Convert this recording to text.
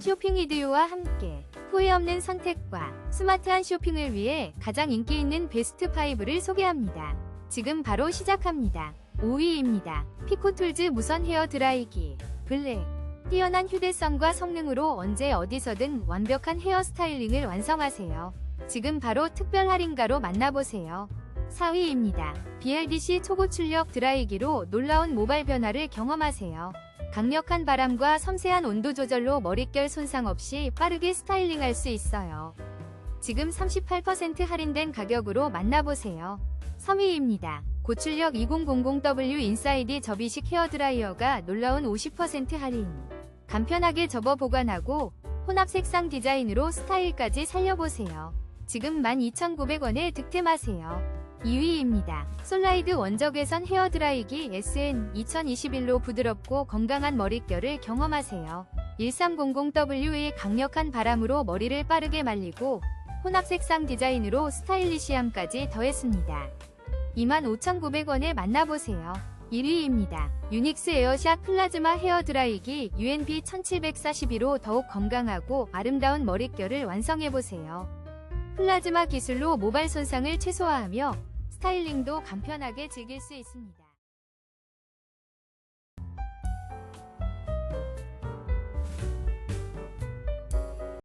쇼핑 이디오와 함께 후회 없는 선택과 스마트한 쇼핑을 위해 가장 인기 있는 베스트 5를 소개합니다. 지금 바로 시작합니다. 5위입니다. 피코툴즈 무선 헤어 드라이기 블랙 뛰어난 휴대성과 성능으로 언제 어디서든 완벽한 헤어 스타일링을 완성하세요. 지금 바로 특별 할인가로 만나보세요. 4위입니다. BLDC 초고출력 드라이기로 놀라운 모발 변화를 경험하세요. 강력한 바람과 섬세한 온도 조절로 머릿결 손상 없이 빠르게 스타일링할 수 있어요. 지금 38% 할인된 가격으로 만나보세요. 3위입니다. 고출력 2000W 인사이드 접이식 헤어드라이어가 놀라운 50% 할인. 간편하게 접어 보관하고 혼합 색상 디자인으로 스타일까지 살려보세요. 지금 12,900원에 득템하세요. 2위입니다. 솔라이드 원적외선 헤어드라이기 SN 2021로 부드럽고 건강한 머릿결을 경험하세요. 1300W의 강력한 바람으로 머리를 빠르게 말리고 혼합 색상 디자인으로 스타일리시함까지 더했습니다. 25,900원에 만나보세요. 1위입니다. 유닉스 에어샷 플라즈마 헤어 드라이기 UNB 1742로 더욱 건강하고 아름다운 머릿결을 완성해보세요. 플라즈마 기술로 모발 손상을 최소화하며 스타일링도 간편하게 즐길 수 있습니다.